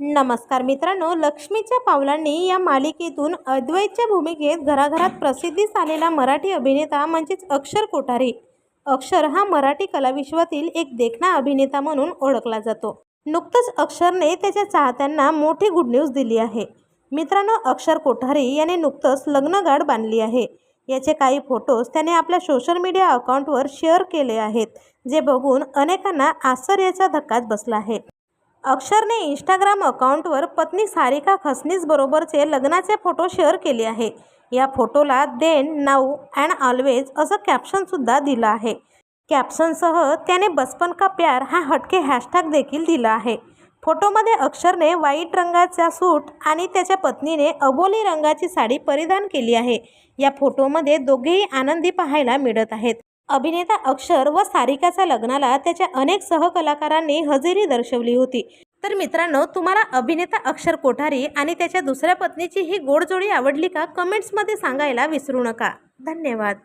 नमस्कार मित्रांनो लक्ष्मीच्या पावलांनी या मालिकेतून अद्वैतच्या भूमिकेत घराघरात प्रसिद्धीस आलेला मराठी अभिनेता म्हणजेच अक्षर कोठारी. अक्षर हा मराठी कलाविश्वातील एक देखणा अभिनेता म्हणून ओळखला जातो. नुकतंच अक्षरने त्याच्या चाहत्यांना मोठी गुड न्यूज दिली आहे. मित्रांनो अक्षर कोठारी याने नुकतंच लग्नगाठ बांधली आहे. याचे काही फोटोज त्याने आपल्या सोशल मीडिया अकाउंटवर शेअर केले आहेत जे बघून अनेकांना आश्चर्याचा धक्काच बसला आहे. अक्षरने इंस्टाग्राम अकाउंटवर पत्नी सारिका खसनीसबरोबरचे लग्नाचे फोटो शेअर केले आहे. या फोटोला देन नाऊ अँड ऑलवेज असं कॅप्शनसुद्धा दिलं आहे. कॅप्शनसह त्याने बचपन का प्यार हा हटके हॅशटॅग देखील दिला आहे. फोटोमध्ये अक्षरने व्हाईट रंगाचा सूट आणि त्याच्या पत्नीने अबोली रंगाची साडी परिधान केली आहे. या फोटोमध्ये दोघेही आनंदी पाहायला मिळत आहेत. अभिनेता अक्षर व सारिकाच्या लग्नाला त्याच्या अनेक सहकलाकारांनी हजेरी दर्शवली होती. तर मित्रांनो तुम्हाला अभिनेता अक्षर कोठारी आणि त्याच्या दुसऱ्या पत्नीची ही गोडजोडी आवडली का? कमेंट्समध्ये सांगायला विसरू नका. धन्यवाद.